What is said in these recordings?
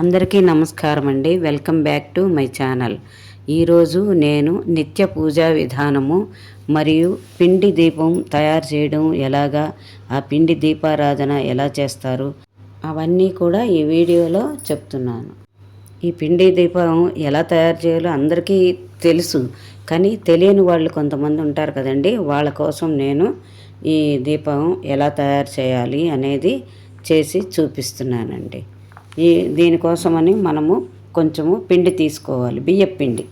అందరికీ నమస్కారం అండి. Welcome back to my channel. ఈరోజు నేను నిత్య పూజా విధానము మరియు పిండి దీపం తయారు చేయడం ఎలాగా ఆ పిండి దీపారాధన ఎలా చేస్తారు అవన్నీ కూడా ఈ వీడియోలో చెప్తున్నాను. ఈ పిండి దీపం ఎలా తయారు చేయాలో అందరికీ తెలుసు కానీ తెలియని వాళ్ళు కొంతమంది ఉంటారు కదండి. వాళ్ళ కోసం నేను ఈ దీపం ఎలా తయారు చేయాలి అనేది చేసి చూపిస్తున్నానండి. ఈ దీనికోసమని మనము కొంచెము పిండి తీసుకోవాలి బియ్యపు పిండి.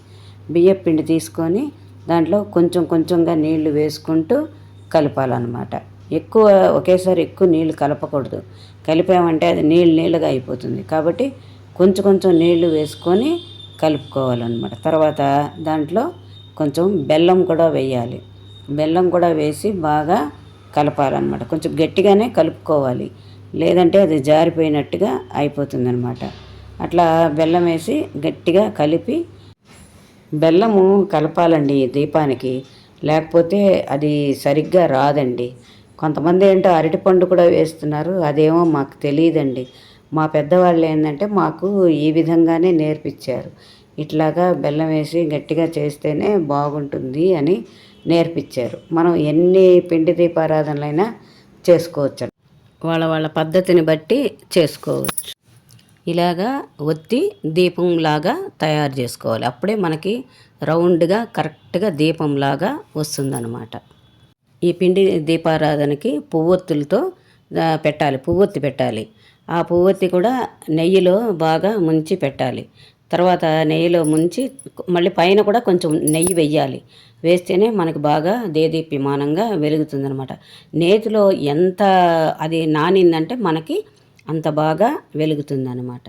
బియ్యపు పిండి తీసుకొని దాంట్లో కొంచెం కొంచెంగా నీళ్ళు వేసుకుంటూ కలపాలన్నమాట. ఎక్కువ ఒకేసారి ఎక్కువ నీళ్ళు కలపకూడదు. కలిపామంటే అది నీళ్ళు నీళ్ళుగా అయిపోతుంది. కాబట్టి కొంచెం కొంచెం నీళ్ళు వేసుకొని కలుపుకోవాలన్నమాట. తర్వాత దాంట్లో కొంచెం బెల్లం కూడా వేయాలి. బెల్లం కూడా వేసి బాగా కలపాలన్నమాట. కొంచెం గట్టిగానే కలుపుకోవాలి. లేదంటే అది జారిపోయినట్టుగా అయిపోతుంది అనమాట అట్లా బెల్లం వేసి గట్టిగా కలిపి బెల్లము కలపాలండి ఈ దీపానికి. లేకపోతే అది సరిగ్గా రాదండి. కొంతమంది ఏంటో అరటిపండు కూడా వేస్తున్నారు అదేమో మాకు తెలియదండి. మా పెద్దవాళ్ళు ఏంటంటే మాకు ఈ విధంగానే నేర్పించారు. ఇట్లాగా బెల్లం వేసి గట్టిగా చేస్తేనే బాగుంటుంది అని నేర్పించారు. మనం ఎన్ని పిండి దీపారాధనలైనా చేసుకోవచ్చు వాళ్ళ వాళ్ళ పద్ధతిని బట్టి చేసుకోవచ్చు. ఇలాగా ఒత్తి దీపంలాగా తయారు చేసుకోవాలి. అప్పుడే మనకి రౌండ్గా కరెక్ట్గా దీపంలాగా వస్తుందన్నమాట. ఈ పిండి దీపారాధనకి పువ్వొత్తులతో పెట్టాలి. పువ్వొత్తి పెట్టాలి. ఆ పువ్వొత్తి కూడా నెయ్యిలో బాగా ముంచి పెట్టాలి. తర్వాత నెయ్యిలో ముంచి మళ్ళీ పైన కూడా కొంచెం నెయ్యి వెయ్యాలి. వేస్తేనే మనకి బాగా దేదీప్యమానంగా వెలుగుతుందనమాట నేతిలో ఎంత అది నానిందంటే మనకి అంత బాగా వెలుగుతుందనమాట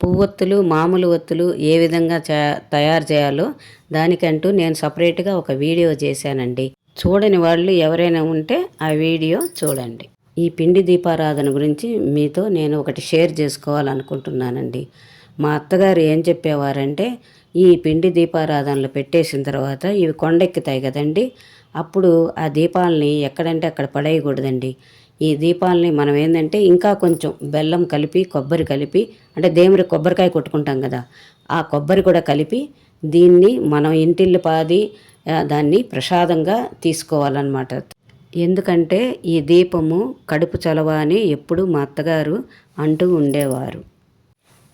పువ్వొత్తులు మామూలు ఒత్తులు ఏ విధంగా తయారు చేయాలో దానికంటూ నేను సపరేట్గా ఒక వీడియో చేశానండి. చూడని వాళ్ళు ఎవరైనా ఉంటే ఆ వీడియో చూడండి. ఈ పిండి దీపారాధన గురించి మీతో నేను ఒకటి షేర్ చేసుకోవాలనుకుంటున్నానండి. మా అత్తగారు ఏం చెప్పేవారంటే ఈ పిండి దీపారాధనలు పెట్టేసిన తర్వాత ఇవి కొండెక్కుతాయి కదండి అప్పుడు ఆ దీపాలని ఎక్కడంటే అక్కడ పడేయకూడదండి. ఈ దీపాలని మనం ఏంటంటే ఇంకా కొంచెం బెల్లం కలిపి కొబ్బరి కలిపి అంటే దేవుడి కొబ్బరికాయ కొట్టుకుంటాం కదా ఆ కొబ్బరి కూడా కలిపి దీన్ని మనం ఇంటిల్లి పాది దాన్ని ప్రసాదంగా తీసుకోవాలన్నమాట. ఎందుకంటే ఈ దీపము కడుపు చలవ అని ఎప్పుడు మా అత్తగారు అంటూ ఉండేవారు.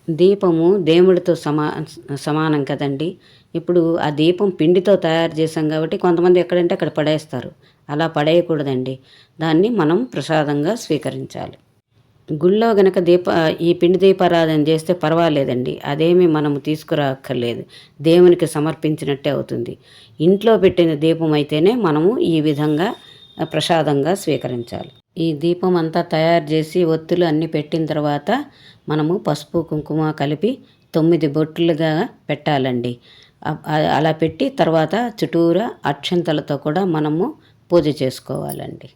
దీపము దేవుడితో సమా సమానం కదండి. ఇప్పుడు ఆ దీపం పిండితో తయారు చేసాం కాబట్టి కొంతమంది ఎక్కడంటే అక్కడ పడేస్తారు. అలా పడేయకూడదండి. దాన్ని మనం ప్రసాదంగా స్వీకరించాలి. గుళ్ళో గనక దీప ఈ పిండి దీపారాధన చేస్తే పర్వాలేదండి. అదేమి మనము తీసుకురాక్కర్లేదు. దేవునికి సమర్పించినట్టే అవుతుంది. ఇంట్లో పెట్టిన దీపం అయితేనే మనము ఈ విధంగా ప్రసాదంగా స్వీకరించాలి. ఈ దీపం అంతా తయారు చేసి ఒత్తులు అన్నీ పెట్టిన తర్వాత మనము పసుపు కుంకుమ కలిపి తొమ్మిది బొట్టులుగా పెట్టాలండి. అలా పెట్టి తర్వాత చుట్టూరా అక్షంతలతో కూడా మనము పూజ చేసుకోవాలండి.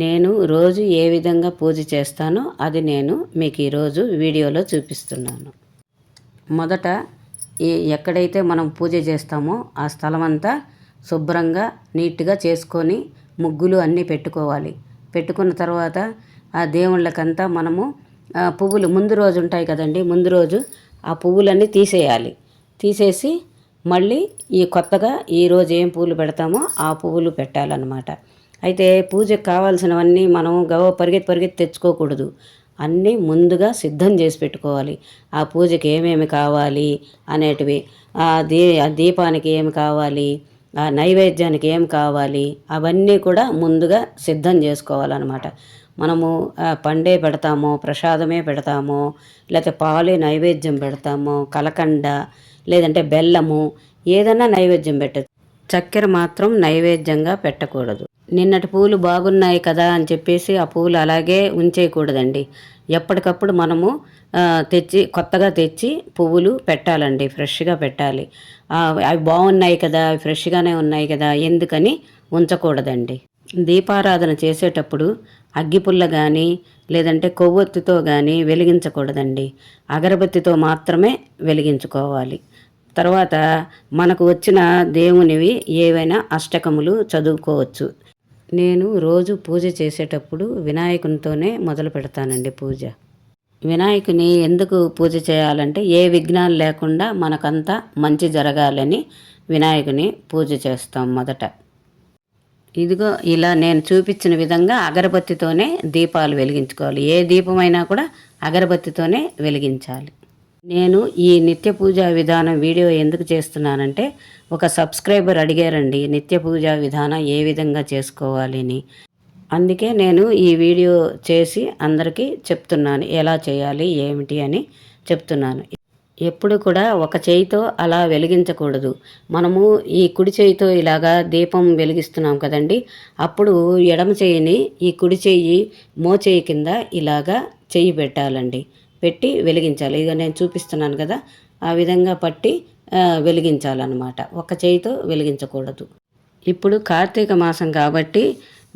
నేను రోజు ఏ విధంగా పూజ చేస్తానో అది నేను మీకు ఈరోజు వీడియోలో చూపిస్తున్నాను. మొదట ఈ ఎక్కడైతే మనం పూజ చేస్తామో ఆ స్థలం అంతా శుభ్రంగా నీట్గా చేసుకొని ముగ్గులు అన్నీ పెట్టుకోవాలి. పెట్టుకున్న తర్వాత ఆ దేవుళ్ళకంతా మనము పువ్వులు ముందు రోజు ఉంటాయి కదండి ముందు రోజు ఆ పువ్వులన్నీ తీసేయాలి. తీసేసి మళ్ళీ ఈ కొత్తగా ఈ రోజు ఏం పువ్వులు పెడతామో ఆ పువ్వులు పెట్టాలన్నమాట. అయితే పూజకు కావాల్సినవన్నీ మనం గవ పరిగెత్తి పరిగెత్తి తెచ్చుకోకూడదు. అన్నీ ముందుగా సిద్ధం చేసి పెట్టుకోవాలి. ఆ పూజకి ఏమేమి కావాలి అనేటివి ఆ దీ ఆ దీపానికి ఏమి కావాలి ఆ నైవేద్యానికి ఏం కావాలి అవన్నీ కూడా ముందుగా సిద్ధం చేసుకోవాలన్నమాట. మనము పండే పెడతామో ప్రసాదమే పెడతామో లేకపోతే పాలే నైవేద్యం పెడతామో కలకండ లేదంటే బెల్లము ఏదైనా నైవేద్యం పెట్టచ్చు. చక్కెర మాత్రం నైవేద్యంగా పెట్టకూడదు. నిన్నటి పూలు బాగున్నాయి కదా అని చెప్పేసి ఆ పూలు అలాగే ఉంచేయకూడదండి. ఎప్పటికప్పుడు మనము తెచ్చి కొత్తగా తెచ్చి పువ్వులు పెట్టాలండి ఫ్రెష్గా పెట్టాలి. అవి బాగున్నాయి కదా అవి ఫ్రెష్గానే ఉన్నాయి కదా ఎందుకని ఉంచకూడదండి. దీపారాధన చేసేటప్పుడు అగ్గిపుల్ల కానీ లేదంటే కొవ్వొత్తితో కానీ వెలిగించకూడదండి. అగరబత్తితో మాత్రమే వెలిగించుకోవాలి. తర్వాత మనకు వచ్చిన దేవునివి ఏవైనా అష్టకములు చదువుకోవచ్చు. నేను రోజు పూజ చేసేటప్పుడు వినాయకునితోనే మొదలు పెడతానండి పూజ. వినాయకుని ఎందుకు పూజ చేయాలంటే ఏ విఘ్నాలు లేకుండా మనకంతా మంచి జరగాలని వినాయకుని పూజ చేస్తాం మొదట. ఇదిగో ఇలా నేను చూపించిన విధంగా అగరబత్తితోనే దీపాలు వెలిగించుకోవాలి. ఏ దీపమైనా కూడా అగరబత్తితోనే వెలిగించాలి. నేను ఈ నిత్య పూజా విధానం వీడియో ఎందుకు చేస్తున్నానంటే ఒక సబ్స్క్రైబర్ అడిగారండి నిత్య పూజా విధానం ఏ విధంగా చేసుకోవాలి అని అందుకే నేను ఈ వీడియో చేసి అందరికీ చెప్తున్నాను ఎలా చేయాలి ఏమిటి అని చెప్తున్నాను. ఎప్పుడు కూడా ఒక చేయితో అలా వెలిగించకూడదు. మనము ఈ కుడి చేయితో ఇలాగా దీపం వెలిగిస్తున్నాం కదండి అప్పుడు ఎడమ చేయిని ఈ కుడి చెయ్యి మోచేయి కింద ఇలాగా చెయ్యి పెట్టాలండి. పెట్టి వెలిగించాలి. ఇక నేను చూపిస్తున్నాను కదా ఆ విధంగా పట్టి వెలిగించాలన్నమాట. ఒక చేయితో వెలిగించకూడదు. ఇప్పుడు కార్తీక మాసం కాబట్టి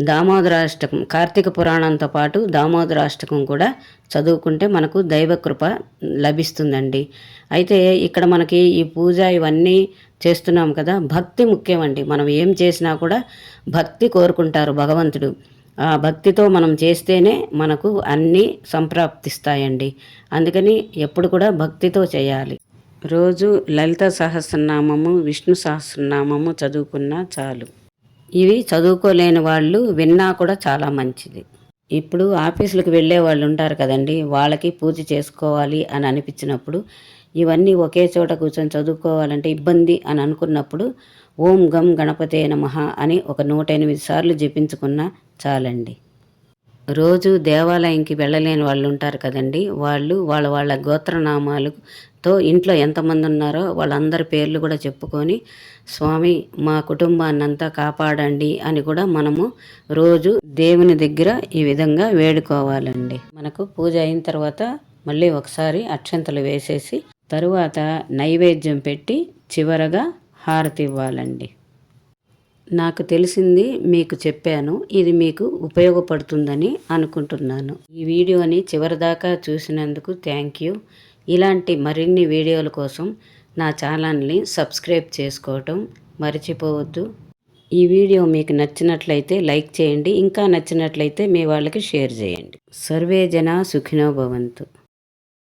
దామోదరాష్టకం కార్తీక పురాణంతో పాటు దామోదరాష్టకం కూడా చదువుకుంటే మనకు దైవకృప లభిస్తుందండి. అయితే ఇక్కడ మనకి ఈ పూజ ఇవన్నీ చేస్తున్నాం కదా భక్తి ముఖ్యమండి. మనం ఏం చేసినా కూడా భక్తి కోరుకుంటారు భగవంతుడు. ఆ భక్తితో మనం చేస్తేనే మనకు అన్నీ సంప్రాప్తిస్తాయండి. అందుకని ఎప్పుడు కూడా భక్తితో చేయాలి. రోజు లలిత సహస్రనామము విష్ణు సహస్రనామము చదువుకున్నా చాలు. ఇవి చదువుకోలేని వాళ్ళు విన్నా కూడా చాలా మంచిది. ఇప్పుడు ఆఫీసులకు వెళ్ళే వాళ్ళు ఉంటారు కదండి వాళ్ళకి పూజ చేసుకోవాలి అని అనిపించినప్పుడు ఇవన్నీ ఒకే చోట కూర్చొని చదువుకోవాలంటే ఇబ్బంది అని అనుకున్నప్పుడు ఓం గం గణపతే నమ అని ఒక నూట ఎనిమిది సార్లు జపించుకున్నా చాలండి. రోజు దేవాలయంకి వెళ్ళలేని వాళ్ళు ఉంటారు కదండి. వాళ్ళు వాళ్ళ వాళ్ళ గోత్రనామాలతో ఇంట్లో ఎంతమంది ఉన్నారో వాళ్ళందరి పేర్లు కూడా చెప్పుకొని స్వామి మా కుటుంబాన్నంతా కాపాడండి అని కూడా మనము రోజు దేవుని దగ్గర ఈ విధంగా వేడుకోవాలండి. మనకు పూజ అయిన తర్వాత మళ్ళీ ఒకసారి అక్షంతలు వేసేసి తరువాత నైవేద్యం పెట్టి చివరగా హారతి ఇవ్వాలండి నాకు తెలిసింది మీకు చెప్పాను ఇది మీకు ఉపయోగపడుతుందని అనుకుంటున్నాను. ఈ వీడియోని చివరిదాకా చూసినందుకు థ్యాంక్ యూ. ఇలాంటి మరిన్ని వీడియోల కోసం నా ఛానల్ని సబ్స్క్రైబ్ చేసుకోవటం మర్చిపోవద్దు. ఈ వీడియో మీకు నచ్చినట్లయితే లైక్ చేయండి ఇంకా నచ్చినట్లయితే మీ వాళ్ళకి షేర్ చేయండి. సర్వే జన సుఖినో భవంతు.